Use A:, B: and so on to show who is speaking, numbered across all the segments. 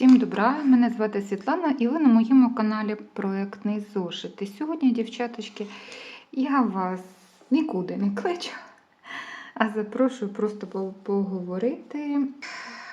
A: Всім добра! Мене звати Світлана і ви на моєму каналі Проектний зошит. І сьогодні, дівчаточки, я вас нікуди не кличу, а запрошую просто поговорити,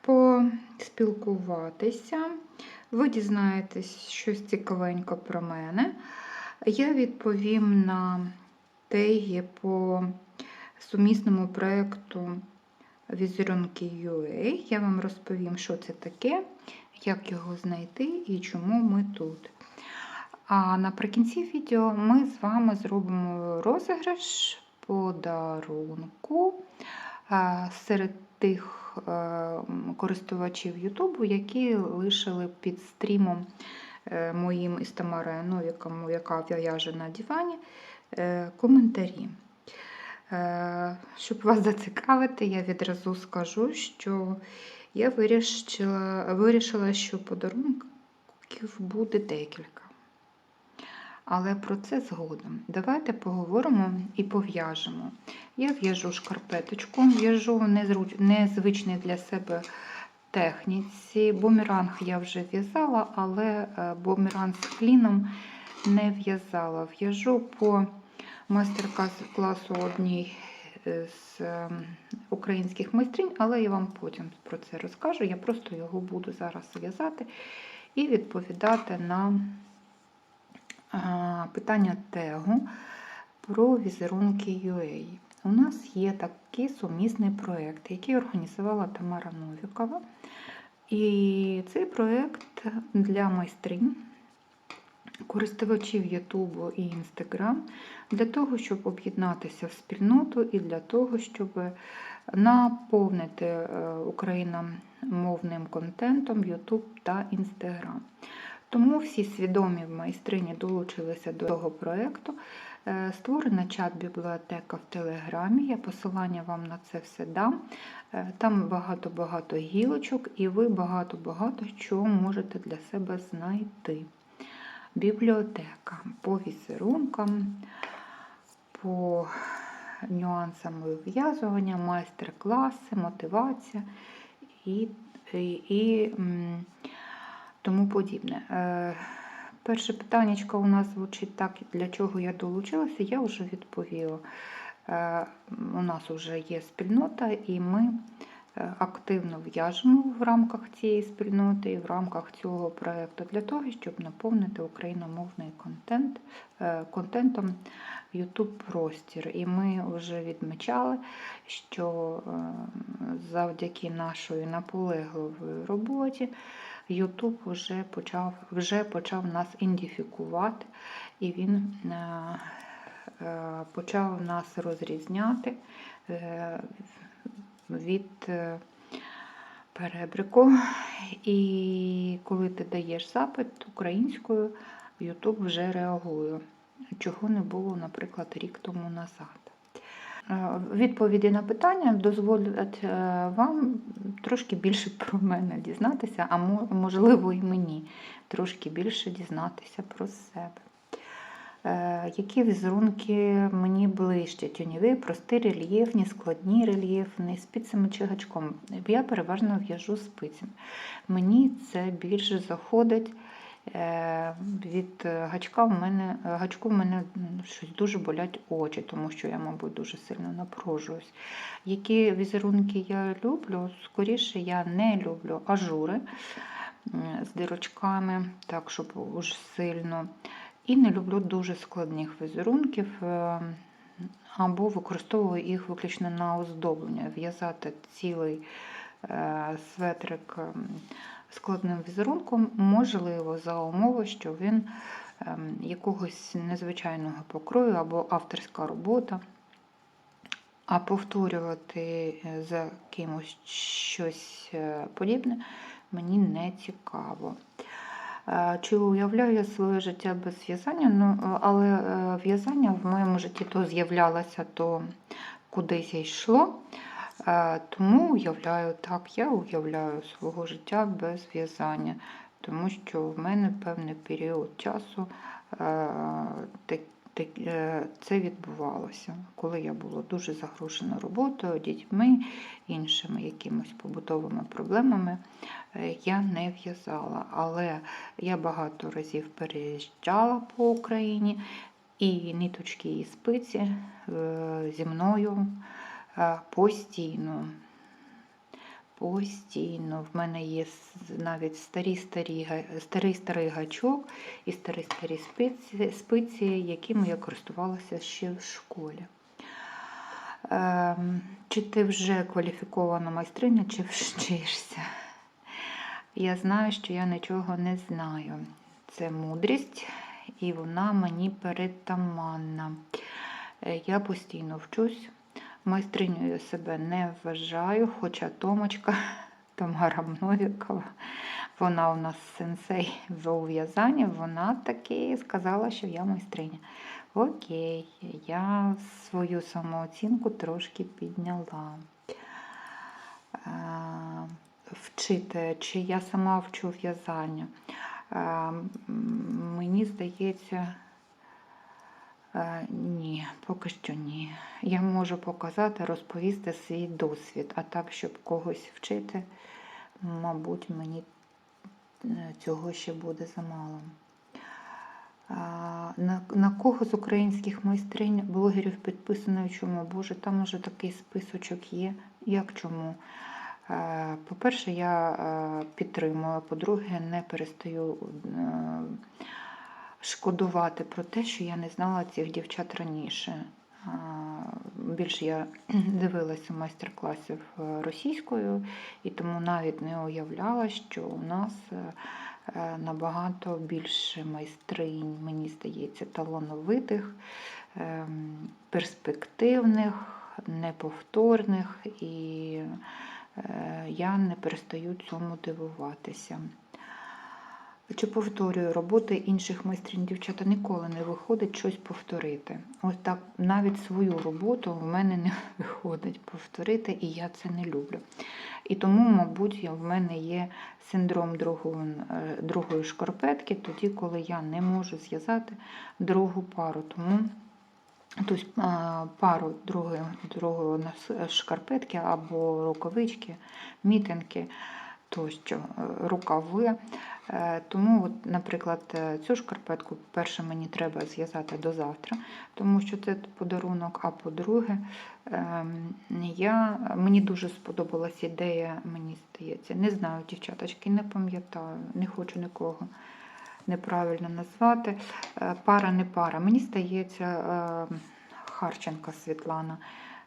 A: поспілкуватися. Ви дізнаєтесь щось цікавенько про мене. Я відповім на теги по сумісному проєкту візерунки UA. Я вам розповім, що це таке, як його знайти і чому ми тут. А наприкінці відео ми з вами зробимо розіграш подарунку серед тих е, користувачів Ютубу, які лишили під стрімом е, моїм із Тамарою Новіком, яка в'яже на дивані, е, коментарі. Е, Щоб вас зацікавити, я відразу скажу, що я вирішила, вирішила, що подарунків буде декілька. Але про це згодом. Давайте поговоримо і пов'яжемо. Я в'яжу шкарпеточку, в'яжу незвичній для себе техніці. Бумеранг я вже в'язала, але е, бумеранг з кліном не в'язала. В'яжу по майстер-класу одній з е, українських майстринь, але я вам потім про це розкажу. Я просто його буду зараз в'язати і відповідати на питання тегу про візерунки UA. У нас є такий сумісний проєкт, який організувала Тамара Новікова. І цей проєкт для майстринь, користувачів Ютубу і Інстаграм, для того, щоб об'єднатися в спільноту і для того, щоб наповнити е, україномовним контентом YouTube та Instagram. Тому всі свідомі майстрині долучилися до цього проєкту. Е, Створена чат-бібліотека в Телеграмі. Я посилання вам на це все дам. Е, Там багато-багато гілочок, і ви багато-багато чого можете для себе знайти. Бібліотека по візерункам, по нюансам вив'язування, майстер-класи, мотивація і, і, і тому подібне. Е, Перше питання у нас звучить так, для чого я долучилася, я вже відповіла. Е, У нас вже є спільнота, і ми активно в'яжемо в рамках цієї спільноти і в рамках цього проєкту для того, щоб наповнити україномовний контент е, контентом YouTube простір. І ми вже відмічали, що е, завдяки нашої наполегливої роботі YouTube вже почав вже почав нас ідентифікувати, і він е, е, почав нас розрізняти е, від е, перебрику. І коли ти даєш запит українською, YouTube вже реагує, чого не було, наприклад, рік тому назад. Е, Відповіді на питання дозволять е, вам трошки більше про мене дізнатися, а можливо і мені трошки більше дізнатися про себе. Е, Які візерунки мені ближче? Тюньові, прості, рельєфні, складні рельєфні, спицями чи гачком. Я переважно в'яжу спицями. Мені це більше заходить. Е, Від гачка в мене гачку в мене щось дуже болять очі, тому що я, мабуть, дуже сильно напружуюсь. Які візерунки я люблю? Скоріше я не люблю ажури з дирочками, так, щоб уж сильно. І не люблю дуже складних візерунків, е, або використовую їх виключно на оздоблення. В'язати цілий е, светрик ем, складним візерунком можливо за умови, що він ем, якогось незвичайного покрою або авторська робота. А повторювати е, за кимось щось подібне мені не цікаво. Е, Чи уявляю я своє життя без в'язання? Ну, е, але е, в'язання в моєму житті то з'являлося, то кудись йшло. Тому уявляю так, я уявляю свого життя без в'язання, тому що в мене певний період часу це відбувалося, коли я була дуже загружена роботою, дітьми, іншими якимось побутовими проблемами. Е, я не в'язала. Але я багато разів переїжджала по Україні, і ниточки і спиці е, зі мною е, постійно. Постійно. В мене є навіть старі, старі, старий старий гачок і старі старі спиці, спиці, якими я користувалася ще в школі. Ем, Чи ти вже кваліфікована майстриня, чи вчишся? Я знаю, що я нічого не знаю. Це мудрість, і вона мені перетаманна. Е, Я постійно вчусь. Майстринею я себе не вважаю, хоча Томочка, Тамара Новікова, вона у нас сенсей в в'язанні, вона таки сказала, що я майстриня. Окей, я свою самооцінку трошки підняла. Вчити, чи я сама вчу в'язання. Е, Мені здається, е, ні, поки що ні. Я можу показати, розповісти свій досвід, а так, щоб когось вчити, мабуть, мені е, цього ще буде замало. На, на кого з українських майстринь, блогерів підписано чому? Боже, там уже такий списочок є. Як чому? Е, По-перше, я е, підтримую, по-друге, не перестаю е, шкодувати про те, що я не знала цих дівчат раніше. Більше я дивилася майстер-класів російською, і тому навіть не уявляла, що у нас набагато більше майстринь, мені здається, талановитих, перспективних, неповторних, і я не перестаю цьому дивуватися. Чи повторюю, роботи інших майстринь дівчата ніколи не виходить щось повторити. Ось так навіть свою роботу в мене не виходить повторити, і я це не люблю. І тому, мабуть, в мене є синдром другого, е, другої шкарпетки, тоді, коли я не можу зв'язати другу пару. Тому пару другої, другої шкарпетки або рукавички, мітинки, тощо, е, рукави. Е, Тому, от, наприклад, е, цю шкарпетку, перше, мені треба зв'язати до завтра, тому що це подарунок. А по-друге, ем, я, мені дуже сподобалась ідея, мені здається. Не знаю, дівчаточки, не пам'ятаю, не хочу нікого неправильно назвати. Е, Пара не пара. Мені здається, е, Харченка Світлана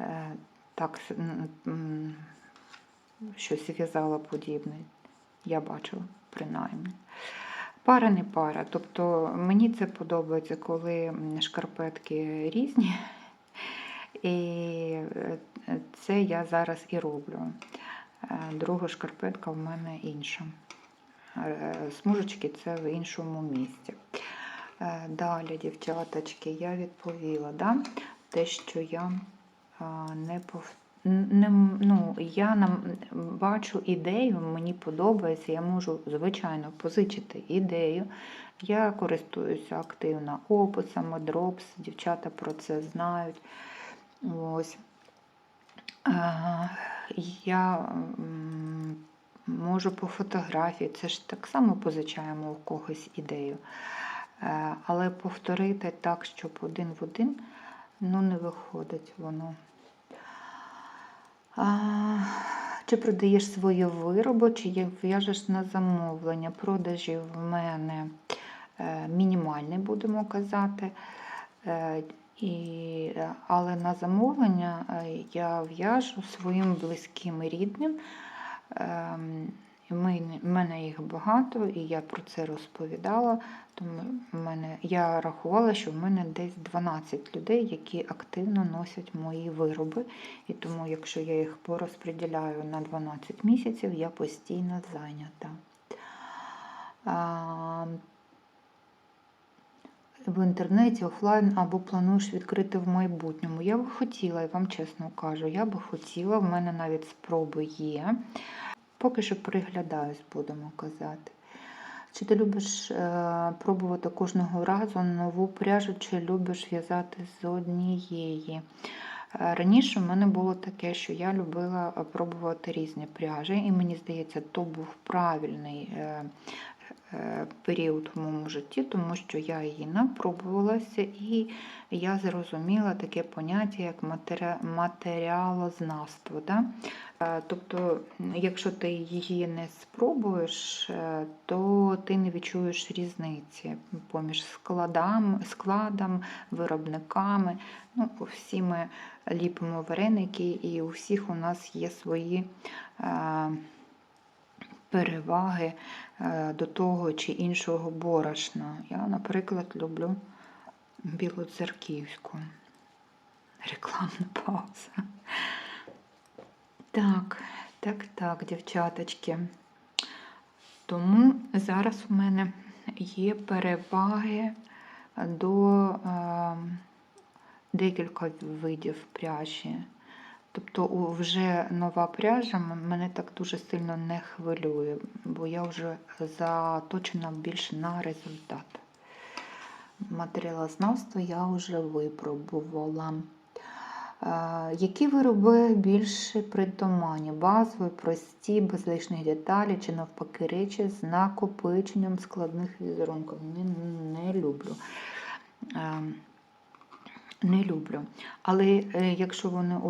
A: е, так щось в'язала подібне. Я бачила, принаймні. Пара не пара. Тобто мені це подобається, коли шкарпетки різні. І це я зараз і роблю. Друга шкарпетка в мене інша. Е, Смужечки це в іншому місці. Е, Далі, дівчаточки, я відповіла, да? те, що я не пов... не, ну, я нам бачу ідею, мені подобається, я можу, звичайно, позичити ідею. Я користуюся активно описами, дропс, дівчата про це знають. Ось. Я можу по фотографії, це ж так само позичаємо у когось ідею. Е, Але повторити так, щоб один в один, ну не виходить воно. А, чи продаєш свої вироби, чи в'яжеш на замовлення? Продажі в мене е, мінімальні, будемо казати. Е, І, але на замовлення я в'яжу своїм близьким і рідним. Ем, ми, в мене їх багато, і я про це розповідала. Тому в мене, я рахувала, що в мене десь 12 людей, які активно носять мої вироби. І тому, якщо я їх порозподіляю на 12 місяців, я постійно зайнята. В інтернеті, офлайн або плануєш відкрити в майбутньому. Я би хотіла, я вам чесно кажу, я би хотіла, в мене навіть спроби є. Поки що приглядаюсь, будемо казати. Чи ти любиш е, пробувати кожного разу нову пряжу, чи любиш в'язати з однієї? Е, Раніше в мене було таке, що я любила пробувати різні пряжі, і мені здається, то був правильний е, період в моєму житті, тому що я її напробувалася і я зрозуміла таке поняття, як матері- матеріалознавство. Да? Е, Тобто, якщо ти її не спробуєш, е, то ти не відчуєш різниці поміж складам, складом, виробниками. Ну, всі ми ліпимо вареники, і у всіх у нас є свої е, переваги е, до того чи іншого борошна. Я, наприклад, люблю білоцерківську. Рекламна пауза. Так, так, так, дівчаточки. Тому зараз у мене є переваги до е, декілька видів пряжі. Тобто вже нова пряжа мене так дуже сильно не хвилює, бо я вже заточена більше на результат. Матеріалознавство я вже випробувала. Е, Які вироби більше притаманні? Базові, прості, без лишніх деталей, чи навпаки речі з накопиченням складних візерунків? Не, не люблю. Е, Не люблю. Але е, якщо вони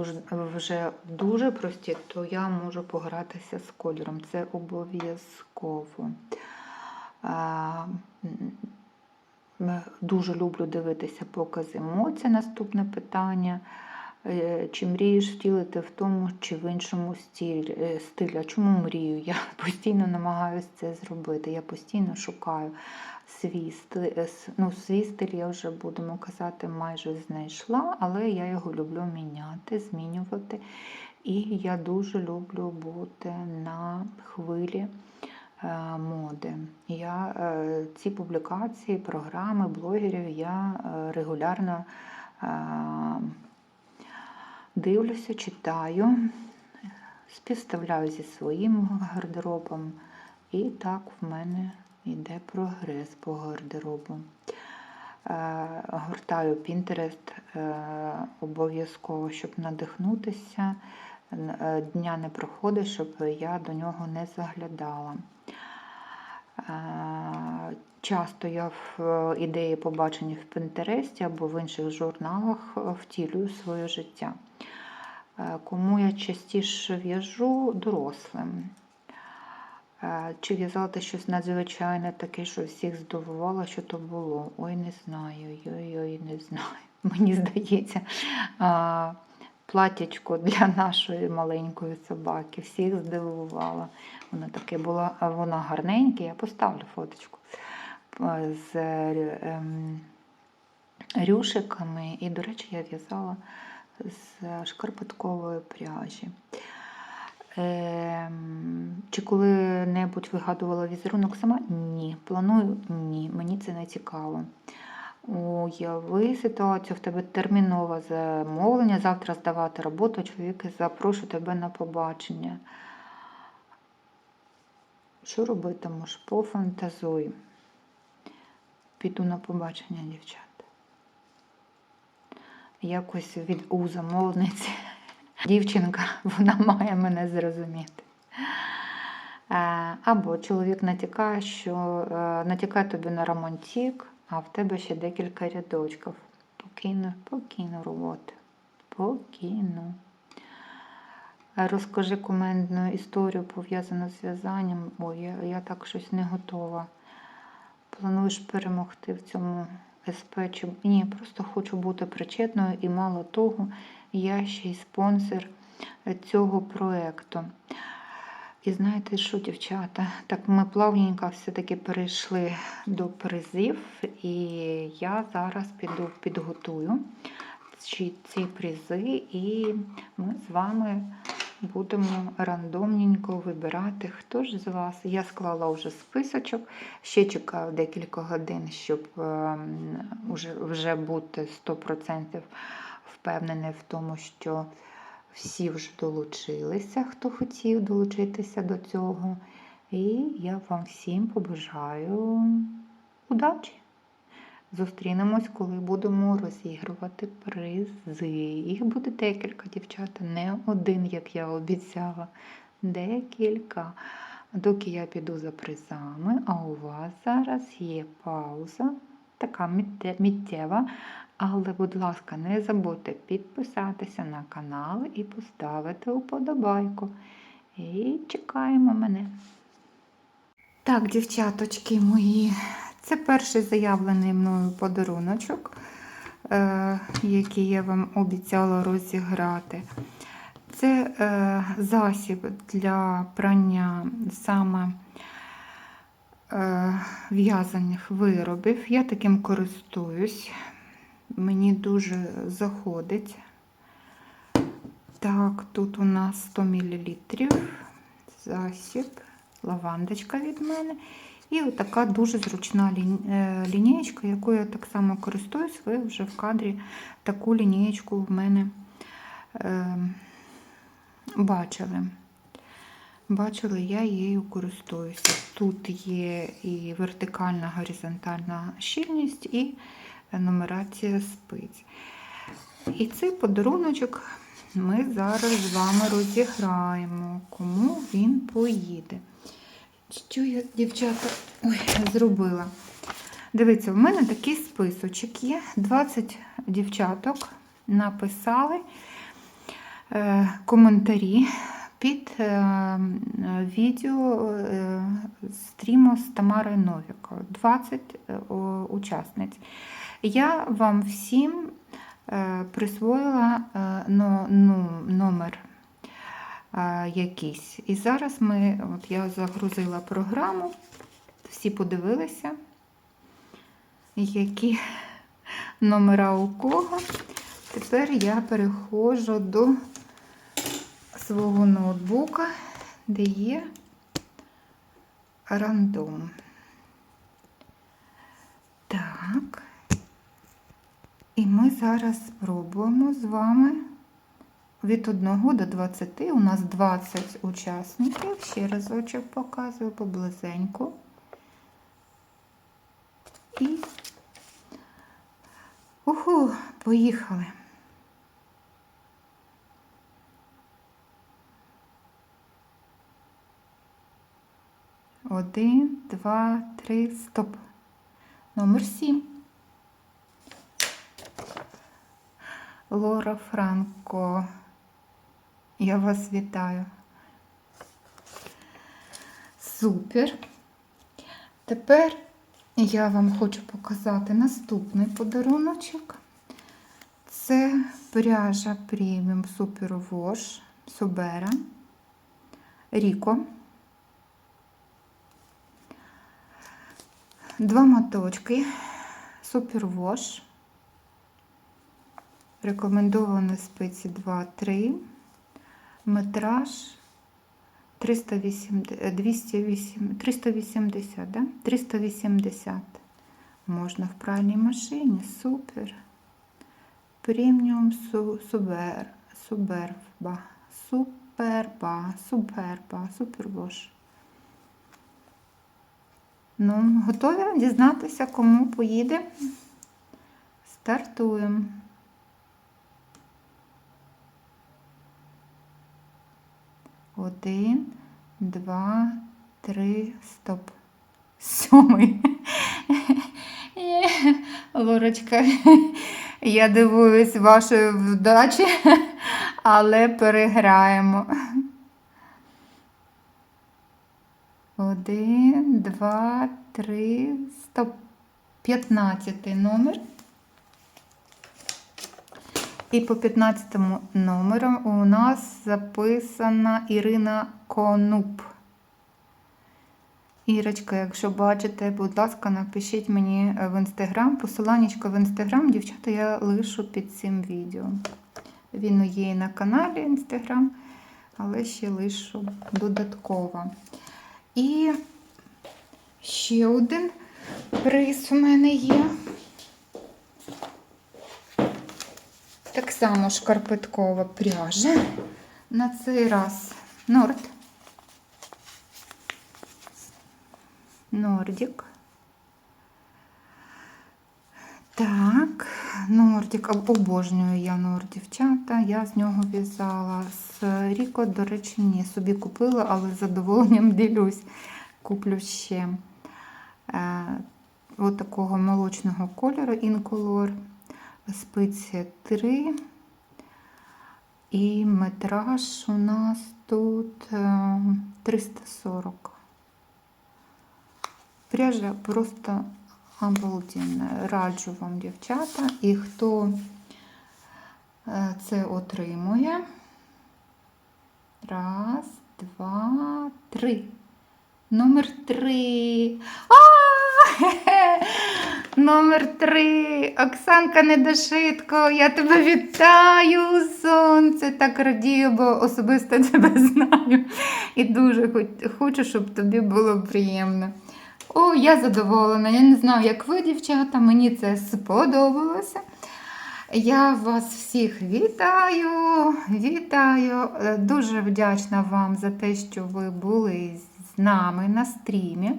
A: вже дуже прості, то я можу погратися з кольором. Це обов'язково. Дуже люблю дивитися покази емоцій. Наступне питання. Е, Чи мрієш втілити в тому чи в іншому стилі? е. А чому мрію? Я постійно намагаюся це зробити. Я постійно шукаю свій стиль. е, Ну, свій стиль я вже будемо казати, майже знайшла, але я його люблю міняти, змінювати. І я дуже люблю бути на хвилі моди. Я ці публікації, програми, блогерів я регулярно дивлюся, читаю, співставляю зі своїм гардеробом, і так в мене йде прогрес по гардеробу. Е, Гортаю Pinterest е, обов'язково, щоб надихнутися. Е, Дня не проходить, щоб я до нього не заглядала. Часто я в е, ідеї, побачені в Пінтересті або в інших журналах, е, втілюю своє життя. Е, Кому я частіше в'яжу дорослим. Чи в'язала ти щось надзвичайне таке, що всіх здивувало, що то було? Ой, не знаю, ой-ой, не знаю. Мені здається, а, платячко для нашої маленької собаки всіх здивувало. Воно таке було, воно гарненьке, я поставлю фоточку е, з е, ем, рюшиками. І, до речі, я в'язала з шкарпеткової пряжі. Ем, Чи коли-небудь вигадувала візерунок сама? Ні. Планую? Ні. Мені це не цікаво. Уяви ситуацію, в тебе термінове замовлення, завтра здавати роботу, чоловік запрошує тебе на побачення. Що робитимеш? Пофантазуй. Піду на побачення, дівчат. Якось від у замовниці. Дівчинка, вона має мене зрозуміти. Е, Або чоловік натякає, що е, натякає тобі на романтик, а в тебе ще декілька рядочків. Покину, покину роботу. Покину. Розкажи комендну історію, пов'язану з в'язанням. Ой, я, я так щось не готова. Плануєш перемогти в цьому СП? Чи... Ні, просто хочу бути причетною і мало того, я ще й спонсор цього проєкту. І знаєте що, дівчата? Так ми плавненько все-таки перейшли до призів, і я зараз піду підготую ці, призи, і ми з вами будемо рандомненько вибирати, хто ж з вас. Я склала вже списочок, ще чекаю декілька годин, щоб ем, вже бути 100% впевнений в тому, що всі вже долучилися, хто хотів долучитися до цього. І я вам всім побажаю удачі. зустрінемось, коли будемо розігрувати призи. Їх буде декілька, дівчата, не один, як я обіцяла. Декілька. Доки я піду за призами, а у вас зараз є пауза, така миттєва. Але, будь ласка, не забудьте підписатися на канал і поставити уподобайку. І чекаємо мене. Так, дівчаточки мої, це перший заявлений мною подаруночок, е, який я вам обіцяла розіграти. Це е, засіб для прання саме е, в'язаних виробів. Я таким користуюсь. Мені дуже заходить. Так, тут у нас 100 мл засіб, лавандочка від мене. І отака дуже зручна е, лінієчка, якою я так само користуюсь. Ви вже в кадрі таку лінієчку в мене е, бачили. Бачили, я її користуюся. Тут є і вертикальна, горизонтальна щільність, і нумерація спиць. І цей подаруночок ми зараз з вами розіграємо, кому він поїде. Що я, дівчата, ой, зробила? Дивіться, в мене такий списочок є. 20 дівчаток написали е, коментарі під е, відео е, стріму з Тамарою Новікою. 20 е, учасниць. Я вам всім е, присвоїла е, ну, номер е, якийсь. І зараз ми, от я загрузила програму, всі подивилися, які номера у кого. Тепер я переходжу до свого ноутбука, де є рандом. Так. І ми зараз спробуємо з вами від 1 до 20. У нас 20 учасників. Ще разочок показую поблизеньку. І уху, поїхали. Один, два, три, стоп. Номер сім. Лора Франко. Я вас вітаю. Супер. Тепер я вам хочу показати наступний подаруночок. Це пряжа преміум Wash Собера Ріко. Два моточки Super Wash. Рекомендовані спиці 2-3. Метраж 380, 208, 380, да? 380. Можна в пральній машині. Супер. Преміум су, субер, суберба, суперба, суперба, супервош. Ну, готові дізнатися, кому поїде? Стартуємо. Один, два, три, стоп. Сьомий. Лорочка, я дивуюсь вашої вдачі, але переграємо. Один, два, три, стоп. П'ятнадцятий номер. І по 15 номеру у нас записана Ірина Конуп. Ірочка, якщо бачите, будь ласка, напишіть мені в інстаграм. Посиланнячко в інстаграм, дівчата, я лишу під цим відео. Він є і на каналі інстаграм, але ще лишу додатково. І ще один приз у мене є. Так само шкарпеткова пряжа. На цей раз Норд. Нордік. Так, Нордік, обожнюю я Норд, дівчата. Я з нього в'язала. З Ріко, до речі, ні, собі купила, але з задоволенням ділюсь. Куплю ще е, от такого молочного кольору інколор. Спиці 3. І метраж у нас тут е, 340. Пряжа просто обалденна. Раджу вам, дівчата. І хто е, це отримує? Раз, два, три. Номер три. А! Номер три. Оксанка Недошитко, я тебе вітаю, сонце. Так радію, бо особисто тебе знаю. І дуже хочу, щоб тобі було приємно. О, я задоволена. Я не знаю, як ви, дівчата, мені це сподобалося. Я вас всіх вітаю, вітаю. Е, Дуже вдячна вам за те, що ви були з нами на стрімі,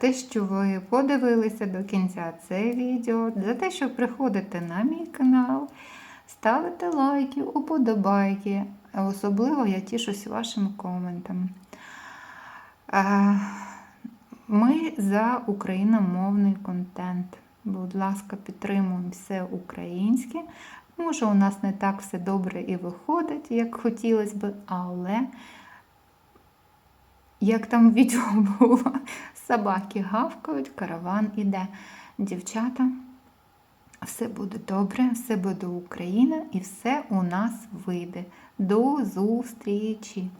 A: те, що ви подивилися до кінця це відео, за те, що приходите на мій канал, ставите лайки, уподобайки. Особливо я тішусь вашим коментам. Е, Ми за україномовний контент. Будь ласка, підтримуємо все українське. Може, у нас не так все добре і виходить, як хотілося б, але як там відео було, собаки гавкають, караван іде. Дівчата, все буде добре, все буде Україна і все у нас вийде. До зустрічі!